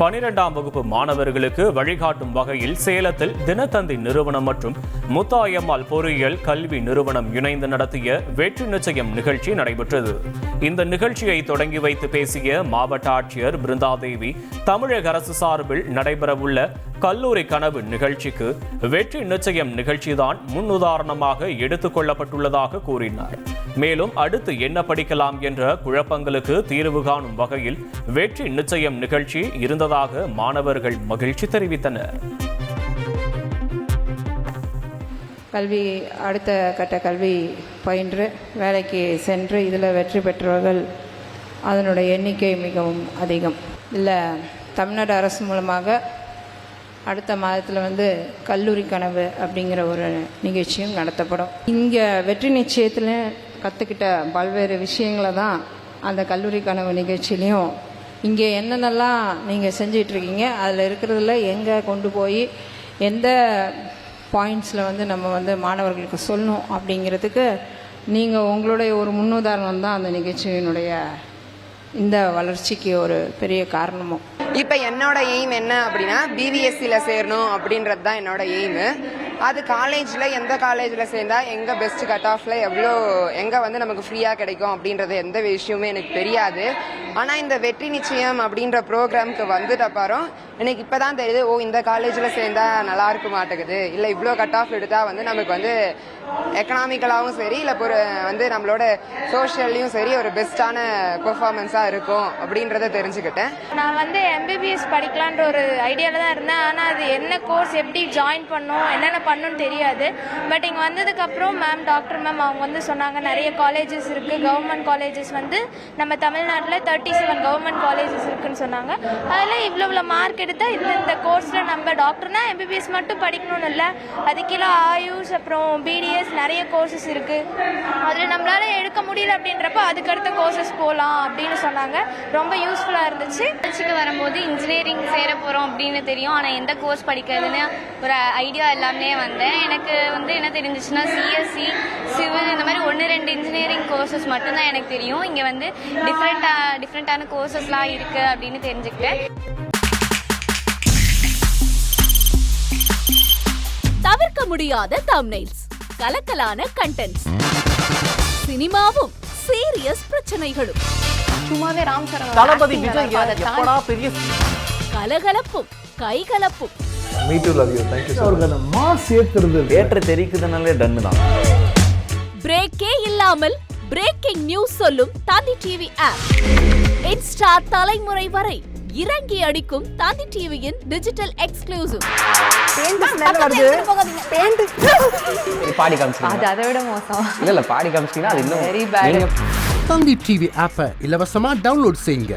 பனிரெண்டாம் வகுப்பு மாணவர்களுக்கு வழிகாட்டும் வகையில் சேலத்தில் தினத்தந்தி நிறுவனம் மற்றும் முத்தாயம்மாள் பொறியியல் கல்வி நிறுவனம் இணைந்து நடத்திய வெற்றி நிச்சயம் நிகழ்ச்சி நடைபெற்றது. இந்த நிகழ்ச்சியை தொடங்கி வைத்து பேசிய மாவட்ட ஆட்சியர் பிருந்தாதேவி தமிழக அரசு சார்பில் நடைபெறவுள்ள கல்லூரி கனவு நிகழ்ச்சிக்கு வெற்றி நிச்சயம் நிகழ்ச்சிதான் முன்னுதாரணமாக எடுத்துக் கொள்ளப்பட்டுள்ளதாக கூறினார். மேலும் அடுத்து என்ன படிக்கலாம் என்ற குழப்பங்களுக்கு தீர்வு காணும் வகையில் வெற்றி நிச்சயம் நிகழ்ச்சி இருந்ததாக மாணவர்கள் மகிழ்ச்சி தெரிவித்தனர். கல்வி அடுத்த கட்ட கல்வி பயின்று வேலைக்கு சென்று இதில் வெற்றி பெற்றவர்கள் அதனுடைய எண்ணிக்கை மிகவும் அதிகம். இல்லை தமிழ்நாடு அரசு மூலமாக அடுத்த மாதத்தில் வந்து கல்லூரி கனவு அப்படிங்கிற ஒரு நிகழ்ச்சியும் நடத்தப்படும். இங்கே வெற்றி நிச்சயத்தில் கற்றுக்கிட்ட பல்வேறு விஷயங்களை தான் அந்த கல்லூரி கனவு நிகழ்ச்சியிலையும் இங்கே என்னென்னலாம் நீங்கள் செஞ்சிட்ருக்கீங்க அதில் இருக்கிறதுல எங்கே கொண்டு போய் எந்த பாயிண்ட்ஸில் வந்து நம்ம வந்து மாணவர்களுக்கு சொல்லணும் அப்படிங்கிறதுக்கு நீங்கள் உங்களுடைய ஒரு முன்னுதாரணம் தான் அந்த நிகழ்ச்சியினுடைய இந்த வளர்ச்சிக்கு ஒரு பெரிய காரணமும். இப்போ என்னோட எய்ம் என்ன அப்படின்னா பிவிஎஸ்சியில் சேரணும் அப்படின்றது தான் என்னோட எய்மு அது காலேஜில் எந்த காலேஜில் சேர்ந்தா எங்கே பெஸ்ட் கட் ஆஃபில் எவ்வளோ எங்கே வந்து நமக்கு ஃப்ரீயாக கிடைக்கும் அப்படின்றது எந்த விஷயமுமே எனக்கு தெரியாது. ஆனால் இந்த வெற்றி நிச்சயம் அப்படின்ற ப்ரோக்ராம்க்கு வந்துட்ட அப்புறம் எனக்கு இப்போ தான் தெரியுது ஓ இந்த காலேஜில் சேர்ந்தா நல்லா இருக்க மாட்டேங்குது. இல்லை இவ்வளோ கட் ஆஃப் எடுத்தால் வந்து நமக்கு வந்து எக்கனாமிக்கலாகவும் சரி இல்லை ஒரு வந்து நம்மளோட சோஷியல்லையும் சரி ஒரு பெஸ்ட்டான பெர்ஃபார்மன்ஸாக இருக்கும் அப்படின்றத தெரிஞ்சுக்கிட்டேன். நான் வந்து எம்பிபிஎஸ் படிக்கலான்ற ஒரு ஐடியாவில் தான் இருந்தேன். ஆனால் அது என்ன கோர்ஸ் எப்படி ஜாயின் பண்ணும் என்னென்ன பண்ணணும்னு தெரியாது. பட் இங்கே வந்ததுக்கப்புறம் மேம் டாக்டர் மேம் அவங்க வந்து சொன்னாங்க நிறைய காலேஜஸ் இருக்குது கவர்மெண்ட் காலேஜஸ் வந்து நம்ம தமிழ்நாட்டில் தேர்ட்டி செவன் கவர்மெண்ட் காலேஜஸ் இருக்குன்னு சொன்னாங்க. அதில் இவ்வளோ இவ்வளோ மார்க் எடுத்தால் இந்த இந்த கோர்ஸில் நம்ம டாக்டர்னா எம்பிபிஎஸ் மட்டும் படிக்கணும்னு இல்லை. அதுக்கெல்லாம் ஆயுஷ் அப்புறம் பிடிஎஸ் நிறைய கோர்சஸ் இருக்குது அதில் நம்மளால் எடுக்க முடியல அப்படின்றப்ப அதுக்கடுத்த கோர்சஸ் போகலாம் அப்படின்னு சொன்னாங்க. ரொம்ப யூஸ்ஃபுல்லாக இருந்துச்சு. காலேஜுக்கு வரும்போது இன்ஜினியரிங் சேர போகிறோம் அப்படின்னு தெரியும். ஆனால் எந்த கோர்ஸ் படிக்கிறதுன்னு ஒரு ஐடியா எல்லாமே வந்தேன். எனக்கு வந்து என்ன தெரிஞ்சிச்சுன்னா சிஎஸ்சி சிவில் இந்த மாதிரி ஒன்று ரெண்டு இன்ஜினியரிங் கோர்சஸ் மட்டும்தான் எனக்கு தெரியும். இங்கே வந்து டிஃப்ரெண்ட்டாக டிஃப்ரெண்ட்டான கோர்சஸ்லாம் இருக்குது அப்படின்னு தெரிஞ்சுக்கிட்டேன். தவிர்க்க முடியாத தம்னைல்ஸ் கலக்கலான கண்டென்ட்ஸ் சினிமாவும் சீரியஸ் பிரச்சனைகளும். சும்மாவே ராம் சரண் தளபதி விஜய் எப்படா பெரிய கலகலப்பும் கைகலப்பும். Me too love you thank you அவருக்கு அந்த மாஸ் ஏத்துறது தேட்டர் தெரிக்குதுனாலே டன்னு தான். பிரேக்கே இல்லாமல் பிரேக்கிங் நியூஸ் சொல்லும் தந்தி டிவி ஆப் இன்ஸ்டா தலைமுறை வரை இறங்கி அடிக்கும் தந்தி டிவியின் டிஜிட்டல் எக்ஸ்க்ளூசிவ் பாடி காமிச்சிங்க அது அதை விட மோசம். இல்ல இல்ல பாடி காமிச்சிங்கன்னா அது இன்னும் bad. நீங்க தந்தி டிவி ஆப்பை இலவசமா டவுன்லோட் செய்யுங்க.